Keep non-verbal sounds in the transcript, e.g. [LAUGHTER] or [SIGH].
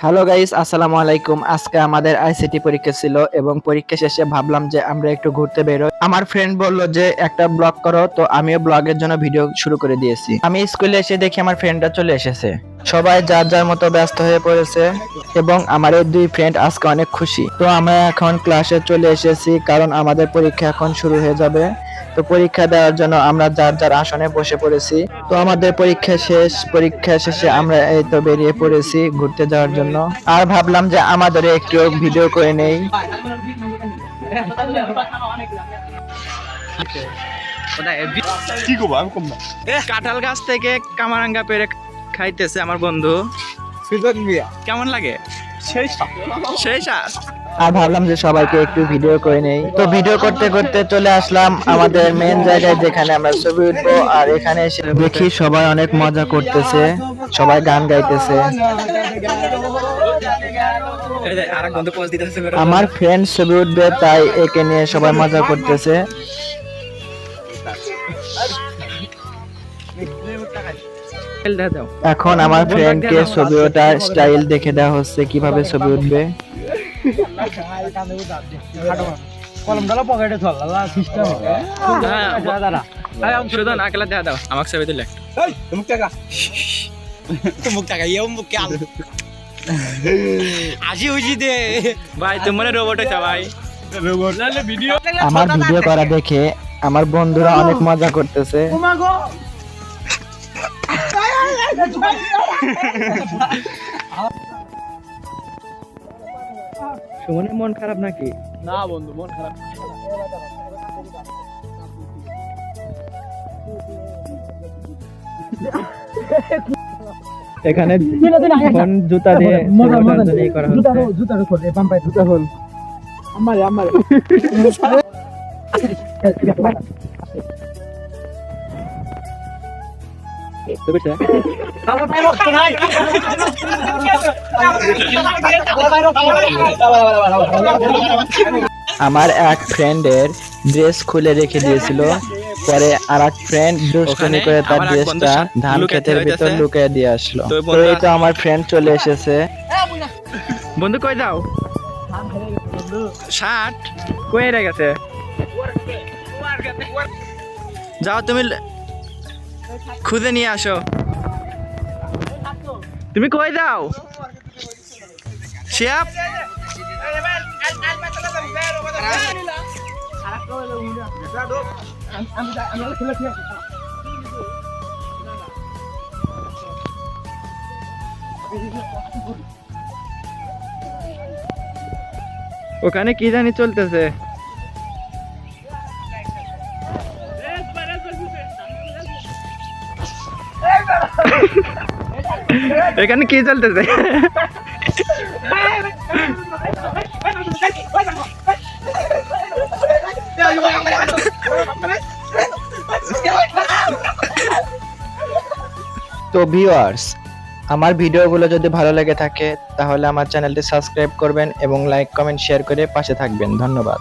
Hello guys আসসালামু আলাইকুম আজকে আমাদের আইসিটি পরীক্ষা ছিল এবং পরীক্ষা শেষে ভাবলাম যে আমরা একটু ঘুরতে বেরোই। আমার ফ্রেন্ড বলল যে, একটা ব্লগ করো। তো আমিও ব্লগের জন্য ভিডিও শুরু করে দিয়েছি। আমি স্কুলে এসে দেখি আমার ফ্রেন্ডরা চলে এসেছে। সবাই যার যার মতো ব্যস্ত হয়ে পড়েছে এবং আমার দুই ফ্রেন্ড আজকে অনেক খুশি। তো আমরা এখন ক্লাসে চলে এসেছি, কারণ আমাদের পরীক্ষা এখন শুরু হয়ে যাবে। তো পরীক্ষা দেওয়ার জন্য আমরা যার যার আসনে বসে পড়েছি। তো আমাদের পরীক্ষা শেষ পরীক্ষা শেষে আমরা এই তো বেরিয়ে পড়েছি ঘুরতে যাওয়ার জন্য। আর ভাবলাম যে আমাদের একটু ভিডিও করে নেই। কি করব আমি কম না। কাঁঠাল গাছ থেকে কামারাঙ্গা পেরে খাইতেছে আমার বন্ধু। কেমন লাগে? আর ভাবলাম যে সবাইকে একটু ভিডিও করে নেই। তো ভিডিও করতে করতে চলে আসলাম আমাদের মেন জায়গায় যেখানে আমরা ছবি উঠবো। আর এখানে এসে দেখি সবাই অনেক মজা করতেছে। সবাই গান গাইতেছে। আর এক বন্ধু পোজ দিতেছে। আমার ফ্রেন্ড ছবি উঠবে তাই একে নিয়ে সবাই মজা করতেছে। দাও। এখন আমার ফ্রেন্ডকে ছবি ওঠার স্টাইল দেখে দেওয়া হচ্ছে কীভাবে ছবি উঠবে। পকেটে থল সিস্টেম হ্যাঁ কেলা দেখা দাও। আমাকে ছবি দিলে এই মুখ টাকা। মুখ টাকা ইয়ে মুখ কে আলো আজি উজি দে। ভাই তোমার রোবট হয়েছে ভাই। রোবট ভিডিও আমার ভিডিও করা দেখে আমার বন্ধুরা অনেক মজা করতেছে। সুমনের মন খারাপ নাকি? না বন্ধু মন খারাপ। এখানে ফোন জুতা দিয়ে ছবি ওঠার জন্য করা হচ্ছে। জুতা খোল এ পাম্পাই জুতা খোল আমারে আমারে। [LAUGHS] আমার এক ফ্রেন্ডের ড্রেস খুলে রেখে দিয়েছিল। পরে আর এক ফ্রেন্ড দুষ্টুমি করে তার ড্রেসটা ধান ক্ষেতের ভিতর। লুকিয়ে দিয়ে আসলো। তো এই তো আমার ফ্রেন্ড চলে এসেছে। বন্ধু কই যাও? শার্ট কই রে গেছে যাও তুমি খুঁজে নিয়ে আসো। তুমি কই যাও? শিয়াব? ওখানে কি জানি চলতেছে? এখানে কি চলতেছে? তো ভিউয়ার্স আমার ভিডিওগুলো যদি ভালো লেগে থাকে, তাহলে আমার চ্যানেলটি সাবস্ক্রাইব করবেন এবং লাইক কমেন্ট শেয়ার করে পাশে থাকবেন। ধন্যবাদ।